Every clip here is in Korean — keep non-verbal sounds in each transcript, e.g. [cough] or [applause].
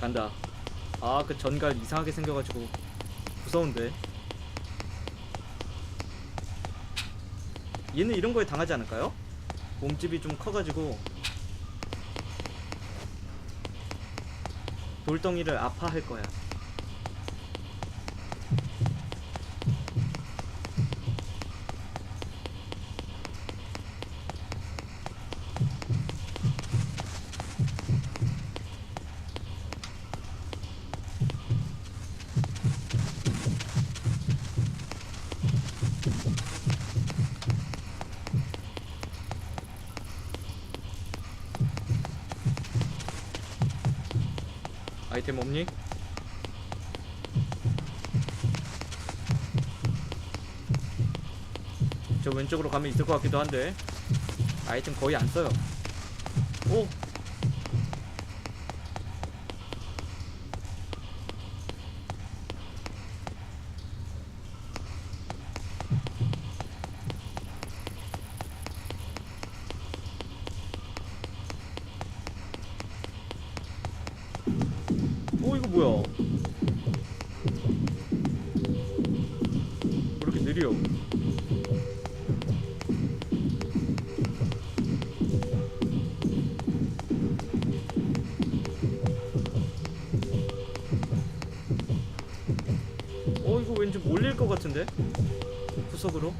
간다. 아, 그 전갈 이상하게 생겨가지고 무서운데. 얘는 이런 거에 당하지 않을까요? 몸집이 좀 커가지고 돌덩이를 아파할 거야. 아이템 없니? 저 왼쪽으로 가면 있을 것 같기도 한데 아이템 거의 안 써요. 오! 이거 왠지 몰릴 것 같은데? 구석으로?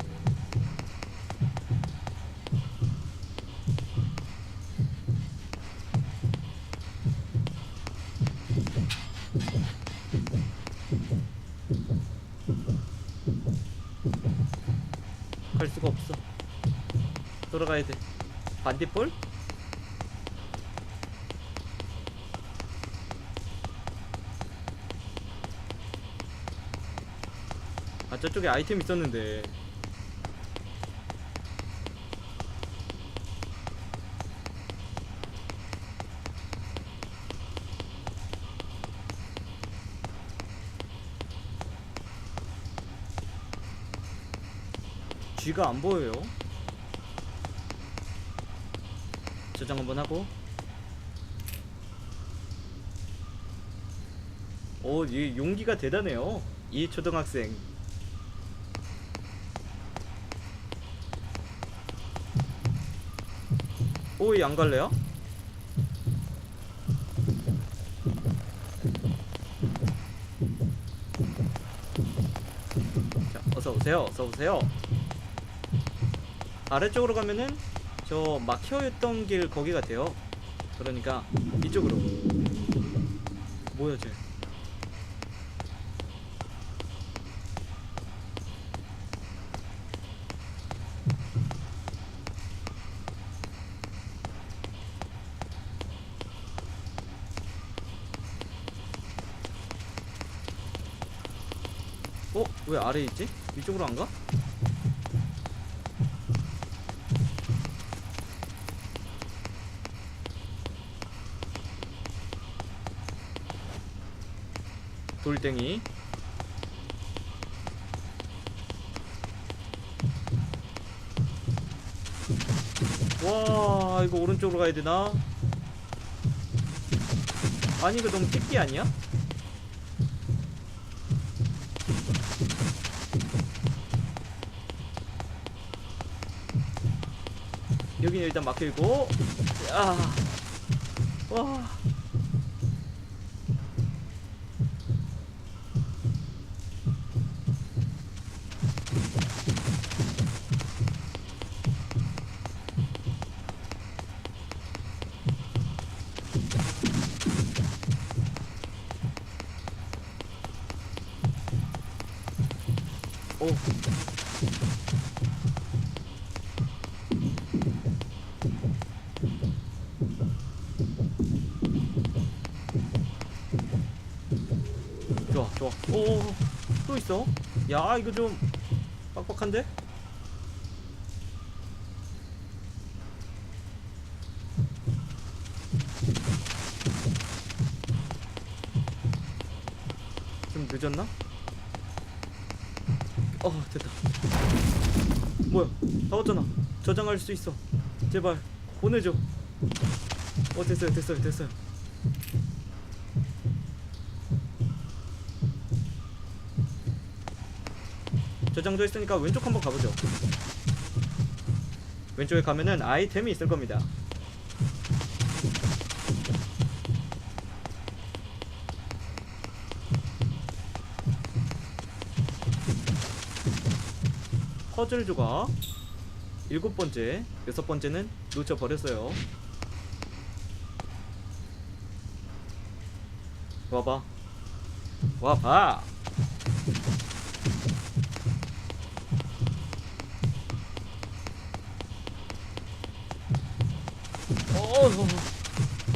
갈 수가 없어. 돌아가야 돼. 반딧불? 아 저쪽에 아이템 있었는데 쥐가 안 보여요 저장 한번 하고 오, 이 용기가 대단해요. 이 초등학생. 오, 이 안 갈래요? 자, 어서 오세요. 어서 오세요. 아래쪽으로 가면은 저 막혀있던 길 거기 같아요. 그러니까 이쪽으로. 뭐야 쟤? 어? 왜 아래에 있지? 이쪽으로 안 가? 돌덩이 와 이거 오른쪽으로 가야 되나? 아니 이거 너무 찍기 아니야? 여기는 일단 막혀있고 야. 와 오. 좋아. 오, 또 있어. 야, 이거 좀 빡빡한데? 좀 늦었나? 어 됐다 뭐야 다 왔잖아 저장할 수 있어 제발 보내줘 어 됐어요 됐어요 됐어요 저장도 했으니까 왼쪽 한번 가보죠. 왼쪽에 가면은 아이템이 있을 겁니다. 퍼즐 조각 일곱 번째, 여섯 번째는 놓쳐 버렸어요. 와봐, 와봐.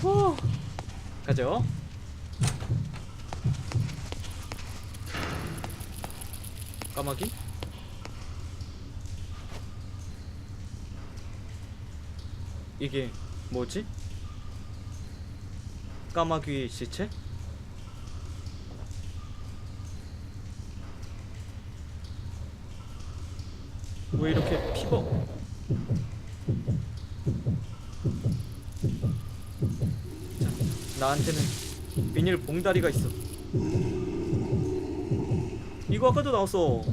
어, 어, 가죠. 까마귀? 이게 뭐지? 까마귀 시체? 왜 이렇게 피버? 자, 나한테는 비닐 봉다리가 있어. 이거 아까도 나왔어.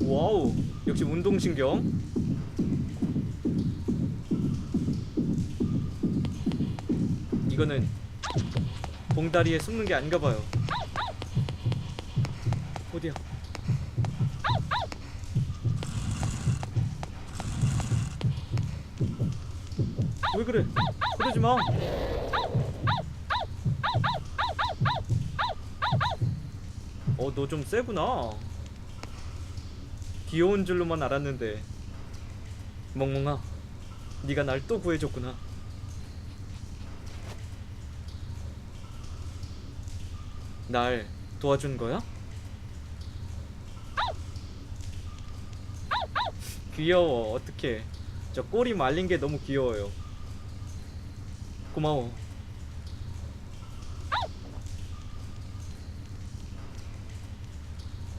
와우, 역시 운동신경. 이거는 봉다리에 숨는 게 아닌가 봐요. 어디야? 왜 그래? 그러지 마. 어, 너 좀 세구나. 귀여운 줄로만 알았는데. 멍멍아, 네가 날 또 구해줬구나. 날 도와준 거야? 귀여워, 어떡해. 저 꼬리 말린 게 너무 귀여워요. 고마워.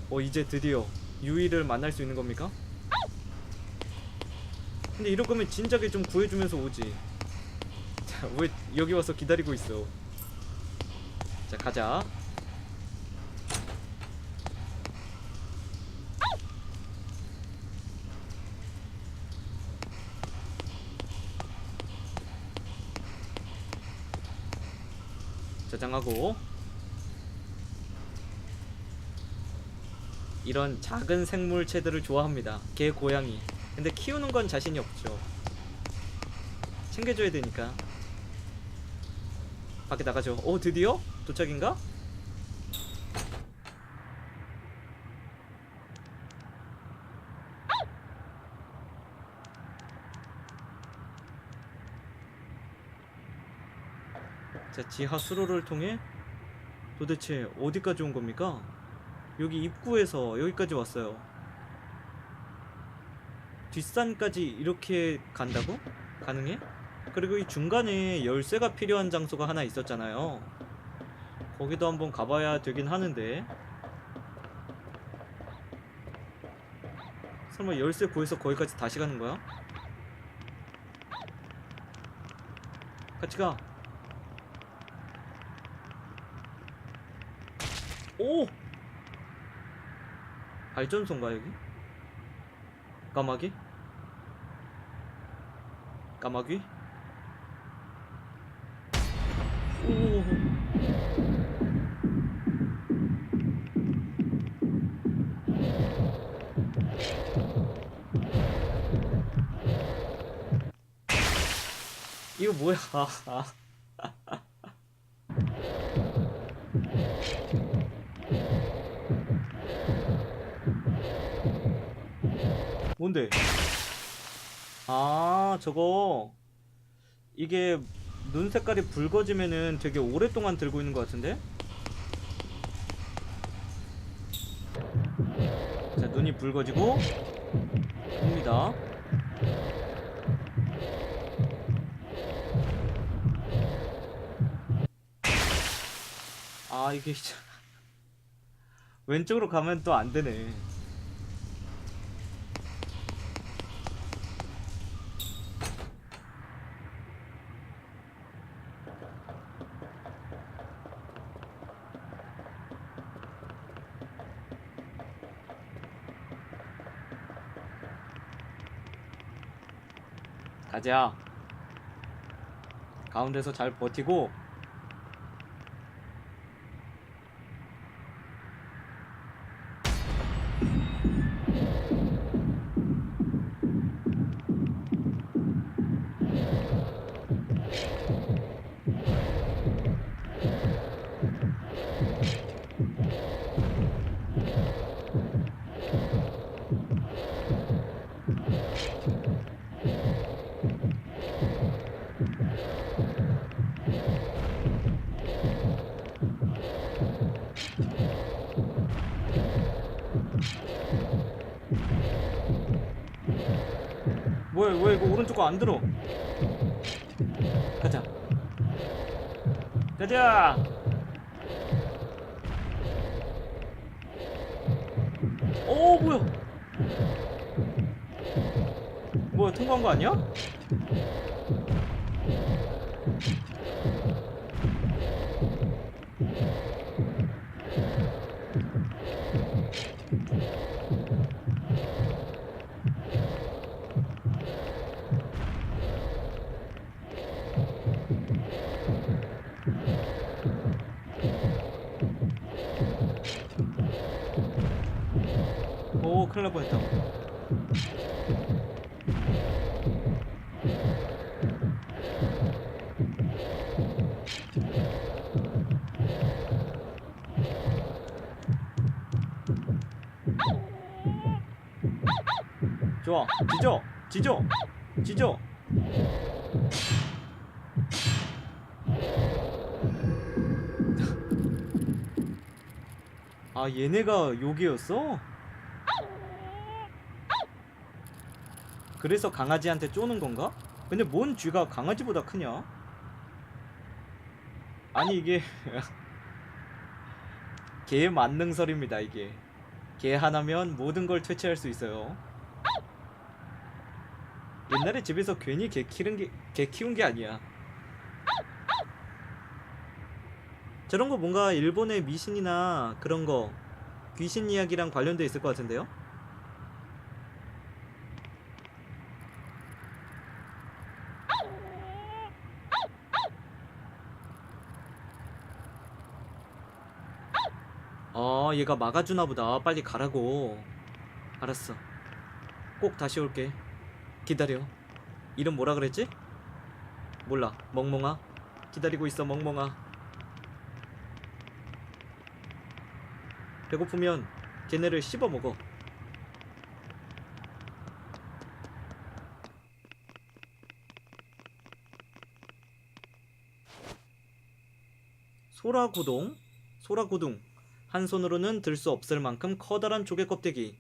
어, 이제 드디어 유이를 만날 수 있는 겁니까? 근데 이럴 거면 진작에 좀 구해주면서 오지. 자, 왜 여기 와서 기다리고 있어? 자, 가자. 저장하고 이런 작은 생물체들을 좋아합니다. 개, 고양이. 근데 키우는 건 자신이 없죠. 챙겨줘야 되니까. 밖에 나가죠. 오, 드디어 도착인가? 지하 수로를 통해 도대체 어디까지 온 겁니까? 여기 입구에서 여기까지 왔어요. 뒷산까지 이렇게 간다고? 가능해? 그리고 이 중간에 열쇠가 필요한 장소가 하나 있었잖아요. 거기도 한번 가봐야 되긴 하는데. 설마 열쇠 구해서 거기까지 다시 가는 거야? 같이 가. 오! 발전소인가 여기? 까마귀? 까마귀? 오. 이거 뭐야? [laughs] 뭔데? 아, 저거 이게 눈 색깔이 붉어지면은 되게 오랫동안 들고 있는 것 같은데? 자, 눈이 붉어지고 봅니다. 아, 이게 진짜 [laughs] 왼쪽으로 가면 또 안 되네. 가자. 가운데서 잘 버티고 뭐야 왜 이거 오른쪽 거 안 들어? 가자. 가자. 오 뭐야? 뭐야 통과한 거 아니야? 오 큰일 날 뻔했다. 좋아 지져 지져 지져 아 얘네가 여기였어? 그래서 강아지한테 쪼는 건가? 근데 뭔 쥐가 강아지보다 크냐? 아니 이게 [laughs] 개 만능설입니다 이게 개 하나면 모든 걸 퇴치할 수 있어요 옛날에 집에서 괜히 개 키운 게, 개 키운 게 아니야 저런 거 뭔가 일본의 미신이나 그런 거 귀신 이야기랑 관련돼 있을 것 같은데요? 아 얘가 막아주나 보다. 빨리 가라고. 알았어. 꼭 다시 올게. 기다려. 이름 뭐라 그랬지? 몰라. 멍멍아. 기다리고 있어 멍멍아. 배고프면 걔네를 씹어 먹어. 소라구동? 소라구둥 한 손으로는 들 수 없을 만큼 커다란 조개 껍데기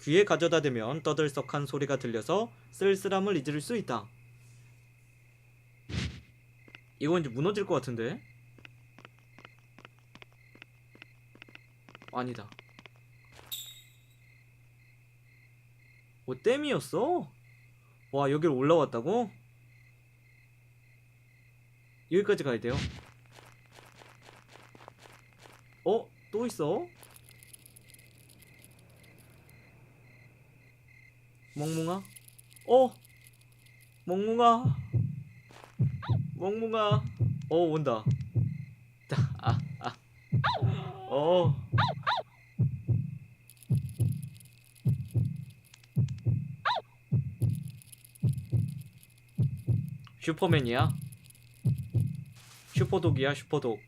귀에 가져다 대면 떠들썩한 소리가 들려서 쓸쓸함을 잊을 수 있다. 이거 이제 무너질 것 같은데? 아니다. 오, 댐이었어? 와, 여기를 올라왔다고? 여기까지 가야 돼요. 어? 또 있어? 멍뭉아? 어? 멍뭉아? 멍뭉아? 어 온다. 아, 아. 어. 슈퍼맨이야? 슈퍼독이야 슈퍼독.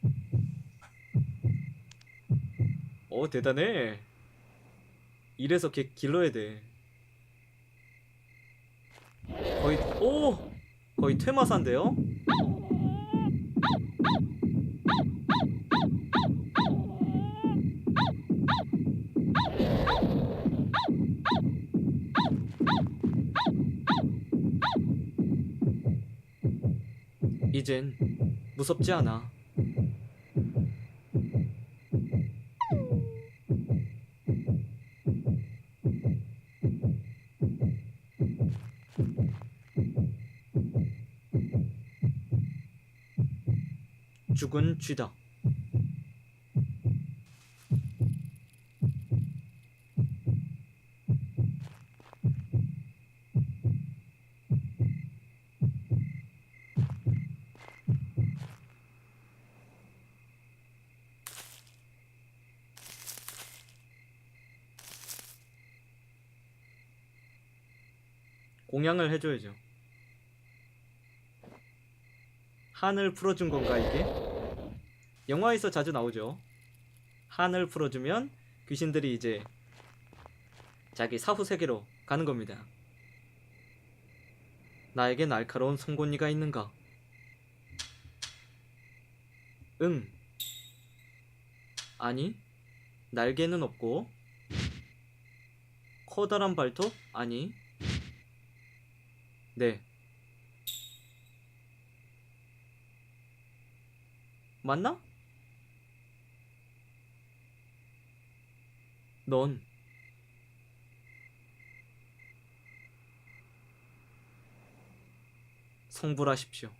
어 대단해. 이래서 걔 길러야 돼. 거의 오 거의 퇴마사인데요? 이젠 무섭지 않아. 죽은 쥐다. 공양을 해줘야죠. 한을 풀어준 건가 이게? 영화에서 자주 나오죠. 한을 풀어주면 귀신들이 이제 자기 사후 세계로 가는 겁니다. 나에게 날카로운 송곳니가 있는가? 응. 아니, 날개는 없고 커다란 발톱? 아니. 네. 맞나? 넌 성불하십시오.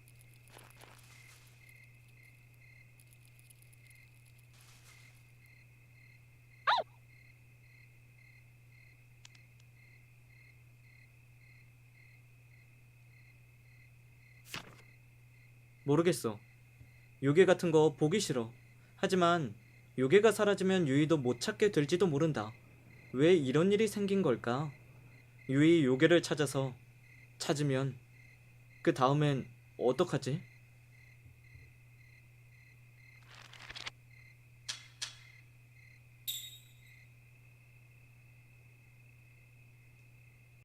모르겠어. 요괴 같은 거 보기 싫어. 하지만 요괴가 사라지면 유이도 못 찾게 될지도 모른다. 왜 이런 일이 생긴 걸까? 유이 요괴를 찾아서 찾으면 그 다음엔 어떡하지?